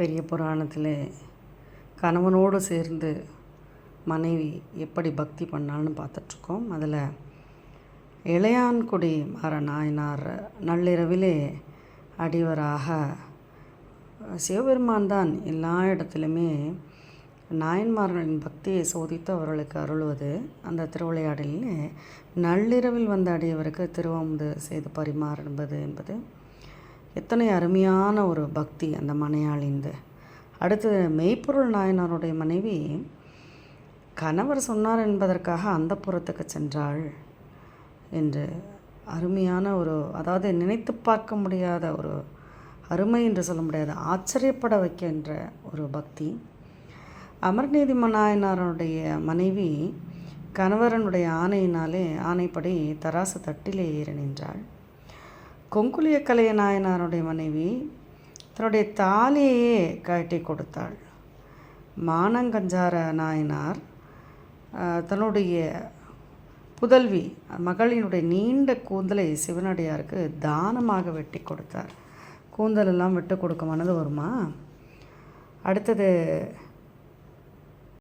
பெரிய புராணத்தில் கணவனோடு சேர்ந்து மனைவி எப்படி பக்தி பண்ணான்னு பார்த்துட்ருக்கோம். அதில் இளையான்குடி மர நாயனார் நள்ளிரவிலே அடிவராக சிவபெருமான் தான் எல்லா இடத்துலையுமே நாயன்மார்களின் பக்தியை சோதித்து அவர்களுக்கு அருள்வது. அந்த திருவிளையாடலில் நள்ளிரவில் வந்த அடியவருக்கு திருவமுது செய்து பரிமாறுவது என்பது எத்தனை அருமையான ஒரு பக்தி அந்த மனையாளிந்து அடுத்து மெய்ப்பொருள் நாயனாருடைய மனைவி கணவர் சொன்னார் என்பதற்காக அந்த புறத்துக்கு சென்றாள் என்று அருமையான ஒரு அதாவது நினைத்து பார்க்க முடியாத ஒரு அருமை என்று சொல்ல முடியாது ஆச்சரியப்பட வைக்கின்ற ஒரு பக்தி. அமர்நீதி நாயனாருடைய மனைவி கணவரனுடைய ஆணையினாலே ஆணைப்படி தராசு தட்டிலே ஏறி நின்றாள். கொங்குலிய கலைய நாயனாருடைய மனைவி தன்னுடைய தாலியையே கட்டி கொடுத்தாள். மானங்கஞ்சார நாயனார் தன்னுடைய புதல்வி மகளினுடைய நீண்ட கூந்தலை சிவனடியாருக்கு தானமாக வெட்டி கொடுத்தார். கூந்தலெல்லாம் விட்டு கொடுக்க மனது வருமா? அடுத்தது